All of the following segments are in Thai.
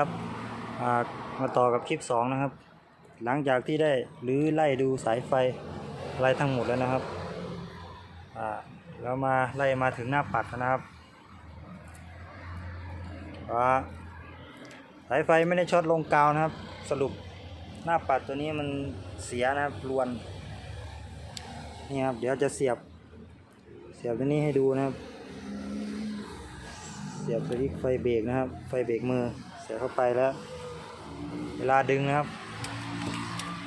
ครับมาต่อกับคลิป 2 นะครับ หลังจากที่ได้รื้อไล่ดูสายไฟอะไรทั้งหมดแล้วนะครับอ่าแล้วมาไล่มาถึงหน้าปัดนะครับสายไฟไม่ได้ช็อตลงกาวนะครับ สรุปหน้าปัดตัวนี้มันเสียนะครับรวนนี่ครับเดี๋ยวจะเสียบเสียบตัวนี้ให้ดูนะครับ เสียบสวิตช์ไฟเบรกนะครับ ไฟเบรกมือ เสียบเข้าไปแล้ว เวลาดึงนะครับ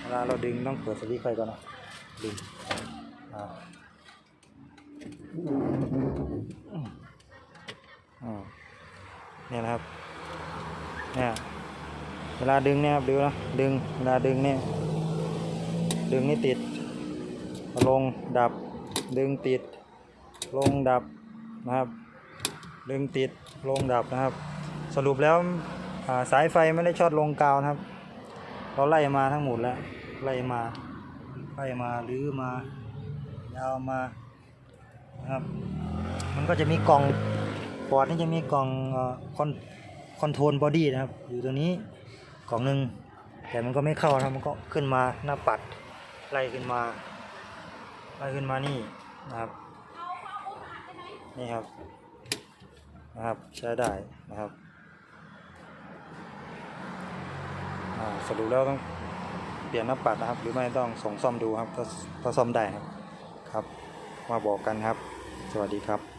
เวลาเราดึงต้องเปิดสวิตช์ไฟก่อนนะดึงอ่าอ่าเนี่ยนะครับเนี่ยเวลาดึงเนี่ยครับดูนะดึงเวลาดึงเนี่ยดึงนี่ติด ลงดับ ดึงติด ลงดับนะครับ ดึงติดลงดับนะครับ สรุปแล้ว สายไฟไม่ได้ช็อตลงกาวนะครับ เราไล่มาทั้งหมดแล้ว ไล่มาไล่มาหรือมายาวมานะครับ มันก็จะมีกล่องปอดนี่จะมีกล่องคอนคอนโทรลบอดี้นะครับ อยู่ตรงนี้กล่องหนึ่งแต่มันก็ไม่เข้านะครับมันก็ขึ้นมาหน้าปัดไล่ขึ้นมาไล่ขึ้นมานี่นะครับนี่ครับนะครับใช้ได้นะครับอ่า สรุปแล้วต้องเปลี่ยนหน้าปัดนะครับ หรือไม่ต้องส่งซ่อมดูครับถ้าถ้าซ่อมได้ครับครับ มาบอกกันครับ สวัสดีครับ